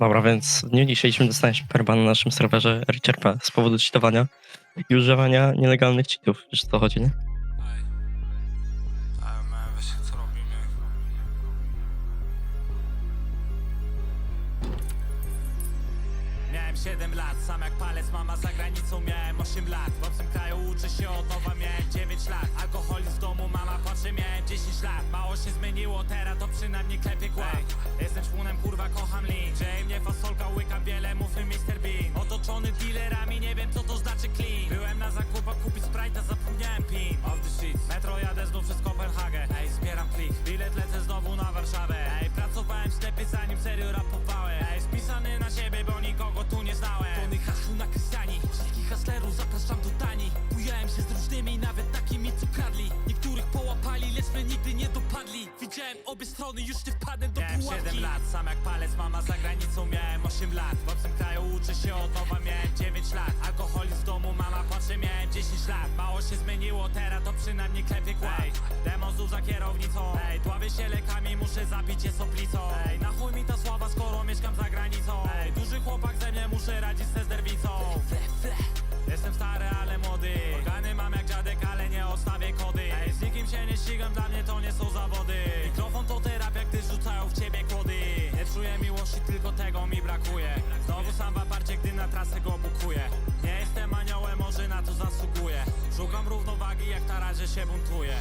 Dobra, więc w dniu dzisiejszym dostaliśmy perban na naszym serwerze RCRP z powodu cheatowania i używania nielegalnych cheatów. Wiesz o co chodzi, nie? Miałem 7 lat, sam jak palec, mama za granicą miałem 8 lat W obcym kraju uczę się od nowa, to przynajmniej klepie kłam Jestem szpunem, kurwa, kocham lin. Dzieje mnie fasolka, łykam wiele, mufy Mr. Bean. Otoczony dealerami, nie wiem co to znaczy clean. Byłem na zakupach kupić Sprite'a, zapomniałem pin. Off the streets, metro jadę znów przez Kopenhagę. Ej, zbieram klik, bilet mnie nigdy nie dopadli. Widziałem obie strony, już nie wpadnę do Miałem pułapki. 7 lat, sam jak palec, mama za granicą miałem 8 lat. W obcym kraju uczę się od nowa, miałem 9 lat. Alkoholizm w domu, mama patrzy, miałem 10 lat. Mało się zmieniło, teraz to przynajmniej klepie kłam Demon znów za kierownicą. Ej, dławię się lekami, muszę zabić je soplicą. Ej, na chuj mi ta sława, skoro mieszkam za granicą. Ej, duży chłopak ze mnie, muszę radzić se z Czuję miłości, tylko tego mi brakuje. Znowu sam w aparcie, gdy na trasę go bukuję Nie jestem aniołem, może na to zasługuję. Szukam równowagi, jak na razie się buntuję